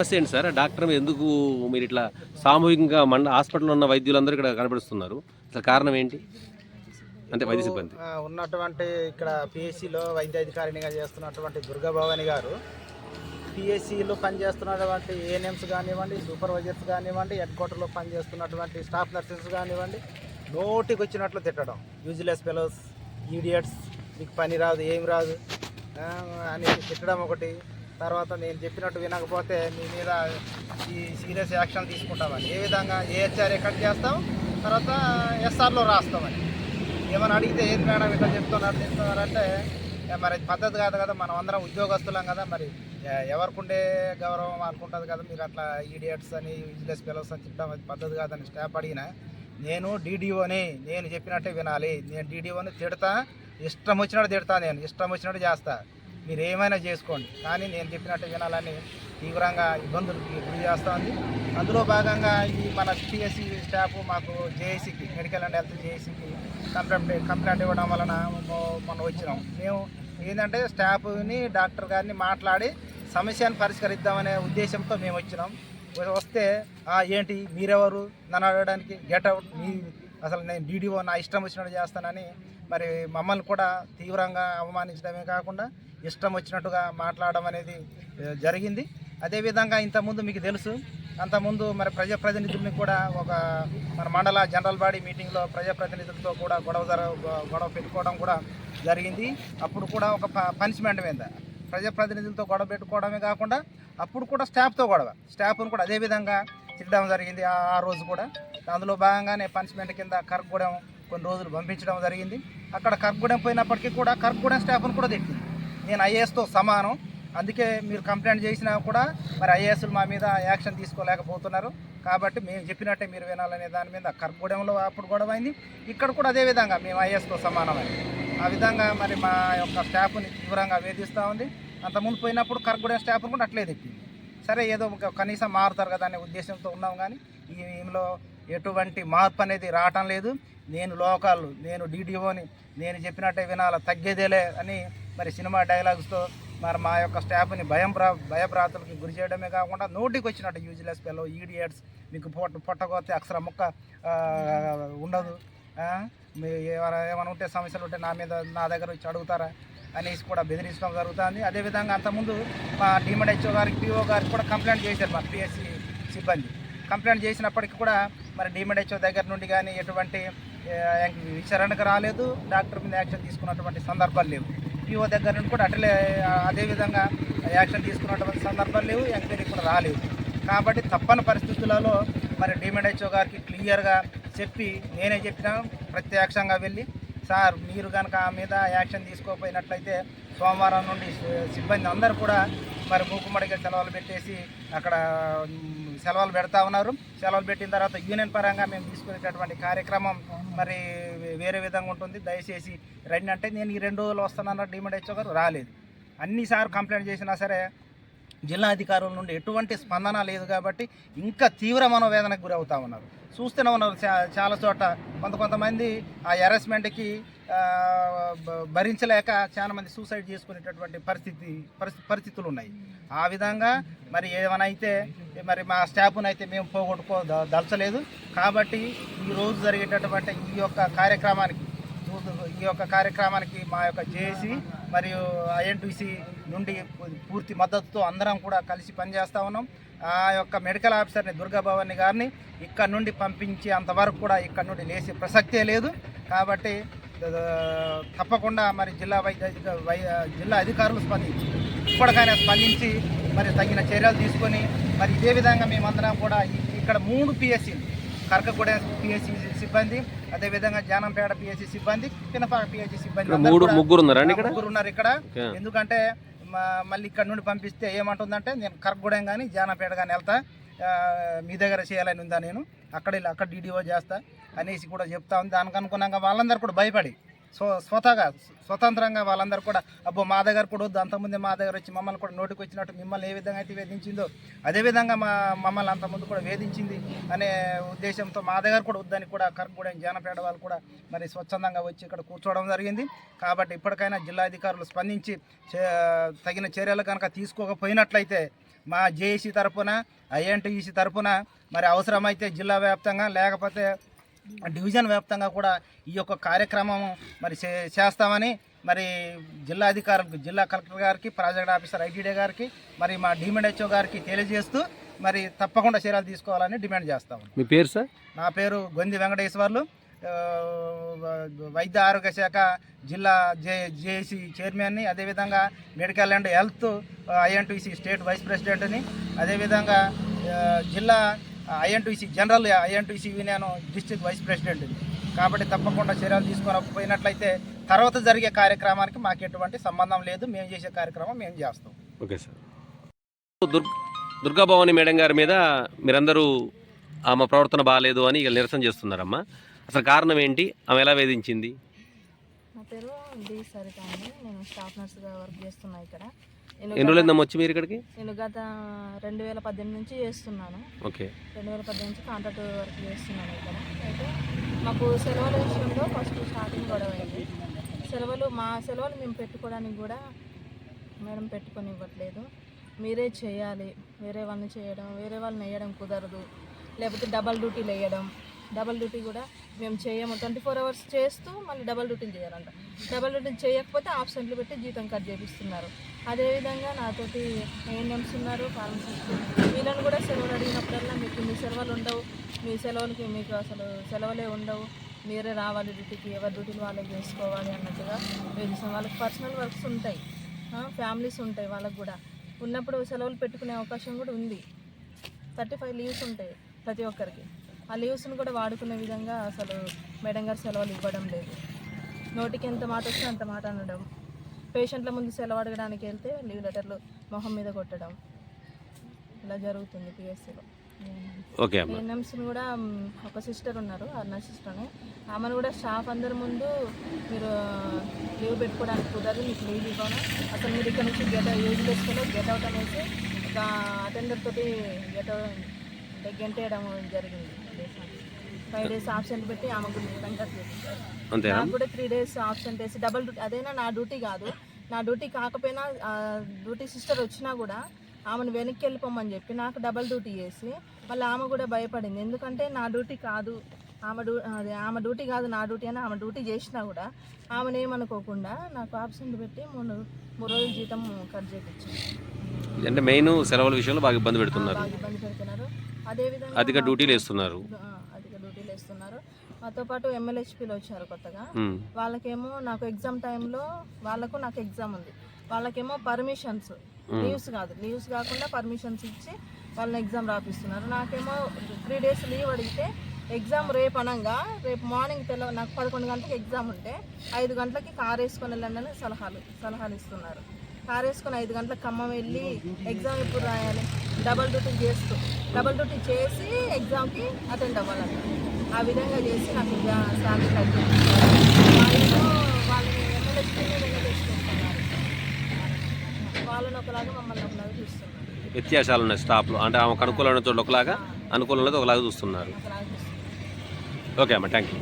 సమస్య ఏంటి sir? Doctor ఎందుకు మీరు ఇట్లా సామూహికంగా మండ హాస్పిటల్లో ఉన్న వైద్యులందరూ ఇక్కడ కనబడుస్తున్నారు? అసలు కారణం ఏంటి? అంటే వైద్య సిబ్బంది. ఉన్నటువంటి ఇక్కడ పిఎస్సిలో వైద్యాధికారినిగా చేస్తున్నటువంటి దుర్గా భవాని గారు పిఎస్సిలో పనిచేస్తున్నటువంటి ఏఎన్ఎంస్ కానివ్వండి సూపర్వైజర్స్ కానివ్వండి హెడ్ క్వార్టర్లో పనిచేస్తున్నటువంటి స్టాఫ్ నర్సెస్ కానివ్వండి నోటికి వచ్చినట్లు తిట్టడం. యూజ్లెస్ ఫెలోస్ ఈడియట్స్ మీకు పని రాదు ఏం రాదు అని తిట్టడం ఒకటి. తర్వాత నేను చెప్పినట్టు వినకపోతే మీ మీద ఈ సీరియస్ యాక్షన్ తీసుకుంటామని. ఏ విధంగా ఏహెచ్ఆర్ ఎక్కడ చేస్తాం తర్వాత ఎస్ఆర్లో రాస్తామని. ఏమైనా అడిగితే ఏది మేడం ఇట్లా చెప్తున్నారు చెప్తున్నారంటే మరి పద్ధతి కాదు కదా మనం అందరం ఉద్యోగస్తులం కదా మరి. ఎవరికుండే గౌరవం అనుకుంటుంది కదా మీరు అట్లా ఈడియట్స్ అని యూజ్లెస్ పిల్లర్స్ అని చెప్తాం అది పద్ధతి కాదని స్టాప్ అడిగిన నేను డీడీఓని నేను చెప్పినట్టే వినాలి. నేను డీడీఓని తిడతా ఇష్టం వచ్చినట్టు తిడతా నేను ఇష్టం వచ్చినట్టు చేస్తా. మీరు ఏమైనా చేసుకోండి. కానీ నేను చెప్పినట్టు వినాలని తీవ్రంగా ఇబ్బందులకు గురి చేస్తుంది. అందులో భాగంగా ఈ మన పిఎస్సి స్టాఫ్ మాకు జేఏసీకి మెడికల్ అండ్ హెల్త్ జేఏసీకి కంప్లైంట్ కంప్లైంట్ ఇవ్వడం వలన మనం మొన్న వచ్చినాం. మేము ఏంటంటే స్టాఫ్ని డాక్టర్ గారిని మాట్లాడి సమస్యను పరిష్కరిద్దామనే ఉద్దేశంతో మేము వచ్చినాం. వస్తే ఏంటి? మీరెవరు? నన్ను అడగడానికి గెట్ అవుట్ మీ అసలు నేను డీడీఓ నా ఇష్టం వచ్చినట్టు చేస్తానని మరి మమ్మల్ని కూడా తీవ్రంగా అవమానించడమే కాకుండా ఇష్టం వచ్చినట్టుగా మాట్లాడడం అనేది జరిగింది. అదేవిధంగా ఇంతకుముందు మీకు తెలుసు అంతకుముందు మరి ప్రజాప్రతినిధుల్ని కూడా ఒక మన మండల జనరల్ బాడీ మీటింగ్లో ప్రజాప్రతినిధులతో కూడా గొడవ గొడవ పెట్టుకోవడం కూడా జరిగింది. అప్పుడు కూడా ఒక పనిష్మెంట్ మీద ప్రజాప్రతినిధులతో గొడవ పెట్టుకోవడమే కాకుండా అప్పుడు కూడా స్టాఫ్తో గొడవ. స్టాఫ్ను కూడా అదేవిధంగా తిట్టడం జరిగింది ఆ రోజు కూడా. అందులో భాగంగానే పనిష్మెంట్ కింద కర్గూడెం కొన్ని రోజులు పంపించడం జరిగింది. అక్కడ కర్గూడెం పోయినప్పటికీ కూడా కర్గూడెం స్టాఫ్ను కూడా తిట్టింది. నేను ఐఏఎస్తో సమానం. అందుకే మీరు కంప్లైంట్ చేసినా కూడా మరి ఐఏఎస్లు మా మీద యాక్షన్ తీసుకోలేకపోతున్నారు. కాబట్టి మేము చెప్పినట్టే మీరు వినాలనే దాని మీద కర్గూడెంలో అప్పుడు గొడవ అయింది. ఇక్కడ కూడా అదే విధంగా మేము ఐఏఎస్తో సమానమని. ఆ విధంగా మరి మా యొక్క స్టాఫ్ని తీవ్రంగా వేధిస్తూ ఉంది. అంతకుముందు పోయినప్పుడు కర్గూడెం స్టాఫ్ను కూడా అట్లే తిప్పింది సరే ఏదో ఒక కనీసం మారుతారు కదా అనే ఉద్దేశంతో ఉన్నాం కానీ ఈ ఈమెలో ఎటువంటి మార్పు అనేది రావటం లేదు. నేను లోకల్ నేను డీడీఓని నేను చెప్పినట్టే వినాల తగ్గేదేలే అని మరి సినిమా డైలాగ్స్తో మరి మా యొక్క స్టాఫ్ని భయం ప్రా భయభ్రాతులకి గురి చేయడమే కాకుండా నోటికి వచ్చినట్టు యూజ్లెస్ పిల్లలు ఈడియట్స్ మీకు పొట్ట పొట్టకపోతే అక్షర ముక్క ఉండదు. మీ ఏమైనా ఏమైనా ఉంటే సమస్యలు ఉంటే నా మీద నా దగ్గర వచ్చి అడుగుతారా? అనేసి కూడా బెదిరించడం జరుగుతుంది. అదేవిధంగా అంతకుముందు మా డిఎండ్హెచ్ఓ గారికి పిఓ గారికి కూడా కంప్లైంట్ చేశారు మా పిఎస్సి సిబ్బంది. కంప్లైంట్ చేసినప్పటికీ కూడా మరి డిఎండ్హెచ్ఓ దగ్గర నుండి కానీ ఎటువంటి విచారణకు రాలేదు. డాక్టర్ మీద యాక్షన్ తీసుకున్నటువంటి సందర్భాలు లేవు. పిఓ దగ్గర నుండి కూడా అట్లే అదేవిధంగా యాక్షన్ తీసుకున్నటువంటి సందర్భాలు లేవు. ఎంక్వైరీ కూడా రాలేదు. కాబట్టి తప్పని పరిస్థితులలో మరి డిఎండ్హెచ్ఓ గారికి క్లియర్గా చెప్పి నేనే చెప్పినా ప్రత్యక్షంగా వెళ్ళి సార్ మీరు కనుక ఆ మీద యాక్షన్ తీసుకోకపోయినట్లయితే సోమవారం నుండి సిబ్బంది అందరూ కూడా మరి మూకుమ్మడిగా సెలవులు పెట్టేసి అక్కడ సెలవులు పెడతా ఉన్నారు. సెలవులు పెట్టిన తర్వాత యూనియన్ పరంగా మేము తీసుకునేటటువంటి కార్యక్రమం మరి వేరే విధంగా ఉంటుంది. దయచేసి రండి అంటే నేను ఈ రెండు రోజులు వస్తానన్న డిమాండ్ హెచ్ఓ గారు రాలేదు అన్నిసార్లు కంప్లైంట్ చేసినా సరే జిల్లా అధికారుల నుండి ఎటువంటి స్పందన లేదు కాబట్టి ఇంకా తీవ్ర మనోవేదనకు గురి అవుతా ఉన్నారు. చూస్తూనే ఉన్నారు చాలా చోట కొంత కొంతమంది ఆ హెరాస్మెంట్కి భరించలేక చాలా మంది సూసైడ్ చేసుకునేటటువంటి పరిస్థితి పరిస్థితి పరిస్థితులు ఉన్నాయి. ఆ విధంగా మరి ఏమైనా అయితే మరి మా స్టాఫ్ను అయితే మేము పోగొట్టుకో దలచలేదు. కాబట్టి ఈ రోజు జరిగేటటువంటి ఈ యొక్క కార్యక్రమానికి ఈ యొక్క కార్యక్రమానికి మా యొక్క జేఏసీ మరియు ఐఎన్టీసీ నుండి పూర్తి మద్దతుతో అందరం కూడా కలిసి పనిచేస్తూ ఉన్నాం. ఆ యొక్క మెడికల్ ఆఫీసర్ని దుర్గాభవాని గారిని ఇక్కడ నుండి పంపించి అంతవరకు కూడా ఇక్కడ నుండి లేచే ప్రసక్తే లేదు. కాబట్టి తప్పకుండా మరి జిల్లా వైద్య వై జిల్లా అధికారులు స్పందించి ఇప్పటికైనా స్పందించి మరి తగిన చర్యలు తీసుకొని మరి ఇదే విధంగా మేమందరం కూడా ఇక్కడ మూడు పిఎస్సీలు కరకగూడెం పిఎస్సి సిబ్బంది అదేవిధంగా జానంపేట పిఎస్సి సిబ్బంది పినపాక పిఎస్సి సిబ్బంది మూడు ముగ్గురు ముగ్గురు ఉన్నారు ఇక్కడ. ఎందుకంటే మళ్ళీ ఇక్కడ నుండి పంపిస్తే ఏమంటుందంటే నేను కరకగూడెం కానీ జానపేట కానీ వెళ్తా. మీ దగ్గర చేయాలని ఉందా నేను? అక్కడ అక్కడ డీడీఓ చేస్తా అనేసి కూడా చెప్తా ఉంది. దానికి అనుగుణంగా వాళ్ళందరూ కూడా భయపడి సో స్వతహాగా స్వతంత్రంగా వాళ్ళందరూ కూడా అబ్బో మా దగ్గర కూడా వద్దు అంతకుముందే మా దగ్గర వచ్చి మమ్మల్ని కూడా నోటికి వచ్చినట్టు మిమ్మల్ని ఏ విధంగా అయితే వేధించిందో అదేవిధంగా మా మమ్మల్ని అంతకుముందు కూడా వేధించింది అనే ఉద్దేశంతో మా దగ్గర కూడా వద్దని కూడా కరకగూడెం జానపేట వాళ్ళు కూడా మరి స్వచ్ఛందంగా వచ్చి ఇక్కడ కూర్చోవడం జరిగింది. కాబట్టి ఇప్పటికైనా జిల్లా అధికారులు స్పందించి చే- తగిన చర్యలు కనుక తీసుకోకపోయినట్లయితే మా జేఏసీ తరఫున ఐఎన్టీఈసీ తరఫున మరి అవసరమైతే జిల్లా వ్యాప్తంగా లేకపోతే డివిజన్ వ్యాప్తంగా కూడా ఈ యొక్క కార్యక్రమం మరి చేస్తామని మరి జిల్లా అధికారులకు జిల్లా కలెక్టర్ గారికి ప్రాజెక్ట్ ఆఫీసర్ ఐటీడీ గారికి మరి మా డిఎండ్హెచ్ఓ గారికి తెలియజేస్తూ మరి తప్పకుండా చర్యలు తీసుకోవాలని డిమాండ్ చేస్తాము మీ పేరు సార్? నా పేరు గొంది వెంకటేశ్వర్లు. వైద్య ఆరోగ్య శాఖ జిల్లా జే జేఏసీ చైర్మన్ని అదేవిధంగా medical and health INTUC state vice ప్రెసిడెంట్ని అదేవిధంగా జిల్లా INTUC general INTUC union district vice ప్రెసిడెంట్ని కాబట్టి తప్పకుండా చర్యలు తీసుకునకపోయినట్లయితే తర్వాత జరిగే కార్యక్రమానికి మాకు ఎటువంటి సంబంధం లేదు. మేము చేసే కార్యక్రమం మేము చేస్తాం. Okay sir. Durga Durgabhavani madam గారి మీద మీరందరూ ఆమె ప్రవర్తన బాగాలేదు అని ఇక నిరసన చేస్తున్నారమ్మా. అసలు కారణం ఏంటి? ఆమె ఎలా వేధించింది? నా పేరు డి సరిత అండి. నేను స్టాఫ్ నర్స్గా వర్క్ చేస్తున్నా ఇక్కడ. నేను ఎన్ని రోజులైందమ్మా వచ్చి మీరు ఇక్కడికి? నేను గత రెండు వేల పద్దెనిమిది నుంచి చేస్తున్నాను. ఓకే. రెండు వేల పద్దెనిమిది నుంచి కాంట్రాక్ట్ వర్క్ చేస్తున్నాను ఇక్కడ. అయితే మాకు సెలవుల విషయంలో ఫస్ట్ స్టార్టింగ్ గొడవ అయింది. సెలవులు మా సెలవులు మేము పెట్టుకోవడానికి కూడా మేడం పెట్టుకొని ఇవ్వట్లేదు మీరే చేయాలి. వేరే వాళ్ళని చేయడం వేరే వాళ్ళని వేయడం కుదరదు. లేకపోతే డబల్ డ్యూటీలు వేయడం. డబల్ డ్యూటీ కూడా మేము చేయము. ట్వంటీ ఫోర్ అవర్స్ చేస్తూ మళ్ళీ డబల్ డ్యూటీలు చేయాలంట. డబల్ డ్యూటీ చేయకపోతే ఆప్షన్లు పెట్టి జీతం కట్ చేపిస్తున్నారు. అదేవిధంగా నాతోటి ఏఎన్ఎంస్ ఉన్నారు ఫార్మసిస్ట్ వీళ్ళని కూడా సెలవులు అడిగినప్పుడల్లా మీకు మీ సెలవులు ఉండవు. మీ సెలవులకి మీకు అసలు సెలవులే ఉండవు. మీరే రావాలి డ్యూటీకి ఎవరి డ్యూటీలు వాళ్ళకి చేసుకోవాలి అన్నట్టుగా వేధిస్తాం వాళ్ళకి పర్సనల్ వర్క్స్ ఉంటాయి. ఫ్యామిలీస్ ఉంటాయి వాళ్ళకి కూడా. ఉన్నప్పుడు సెలవులు పెట్టుకునే అవకాశం కూడా ఉంది. థర్టీ ఫైవ్ లీవ్స్ ఉంటాయి ప్రతి ఒక్కరికి. ఆ లీవ్స్ని కూడా వాడుకునే విధంగా అసలు మేడం గారు సెలవులు ఇవ్వడం లేదు. నోటికి ఎంత మాట వస్తే అంత మాట అనడం. పేషెంట్ల ముందు సెలవు అడగడానికి వెళ్తే లీవ్ లెటర్లు మొహం మీద కొట్టడం. ఇలా జరుగుతుంది పిఎస్సిలో. ఓకే అమ్మా. ఏఎన్ఎంస్ని కూడా ఒక సిస్టర్ ఉన్నారు అన్న సిస్టర్ని ఆమెను కూడా స్టాఫ్ అందరి ముందు మీరు లీవ్ పెట్టుకోవడానికి కుదరదు మీకు లీవ్ ఇవ్వను. అసలు మీరు ఇక్కడ నుంచి గెట్ యూజ్ చేసుకోలో గెట్ అవుట్ అనేసి ఒక అటెండర్ తోటి గెట్ అంటే గెంటేయడం జరిగింది. ఫైవ్ డేస్ ఆబ్సెంట్ పెట్టి ఆమె అంతేనా? నాకు కూడా త్రీ డేస్ ఆబ్సెంట్ వేసి డబల్ డ్యూటీ అదైనా నా డ్యూటీ కాదు. నా డ్యూటీ కాకపోయినా డ్యూటీ సిస్టర్ వచ్చినా కూడా ఆమెను వెనక్కి వెళ్ళిపోమని చెప్పి నాకు డబల్ డ్యూటీ చేసి మళ్ళీ ఆమె కూడా భయపడింది. ఎందుకంటే నా డ్యూటీ కాదు. ఆమె డ్యూ అదే ఆమె డ్యూటీ కాదు నా డ్యూటీ అని ఆమె డ్యూటీ చేసినా కూడా ఆమెను ఏమనుకోకుండా నాకు ఆబ్సెంట్ పెట్టి మూడు మూడు రోజులు జీతం కట్ చేయించారు అంటే మెయిన్ సెలవుల విషయంలో బాగా ఇబ్బంది పెడుతున్నారు. బాగా ఇబ్బంది పెడుతున్నారు. అదేవిధంగా అధిక డ్యూటీలు వేస్తున్నారు. అధిక డ్యూటీలు వేస్తున్నారు. మాతో పాటు ఎమ్మెల్యేహెచ్పీలు వచ్చారు కొత్తగా. వాళ్ళకేమో నాకు ఎగ్జామ్ టైంలో వాళ్ళకు నాకు ఎగ్జామ్ ఉంది. వాళ్ళకేమో పర్మిషన్స్ లీవ్స్ కాదు. లీవ్స్ కాకుండా పర్మిషన్స్ ఇచ్చి వాళ్ళని ఎగ్జామ్ రాపిస్తున్నారు. నాకేమో త్రీ డేస్ లీవ్ అడిగితే ఎగ్జామ్ రేపు అనగా రేపు మార్నింగ్ తెల్ల నాకు పదకొండు గంటలకు ఎగ్జామ్ ఉంటే ఐదు గంటలకి కార్ వేసుకొని వెళ్ళండి అని సలహాలు సలహాలు ఇస్తున్నారు. కార్ వేసుకొని ఐదు గంటలకు ఖమ్మం వెళ్ళి ఎగ్జామ్ ఎప్పుడు రాయాలి. డబల్ డ్యూటీ చేస్తూ. డబల్ డ్యూటీ చేసి ఎగ్జామ్కి అటెండ్ అవ్వాలంట. ఆ విధంగా చేసి నాకు శాలరీ వాళ్ళని వాళ్ళని ఒకలాగా మమ్మల్ని ఒకలాగా చూస్తున్నారు. వ్యత్యాసాలు ఉన్నాయి స్టాఫ్లో అంటే ఆమెకు అనుకూలమైన చోట ఒకలాగా అనుకూలమైనది ఒకలాగా చూస్తున్నారు. ఓకే అమ్మా థ్యాంక్ యూ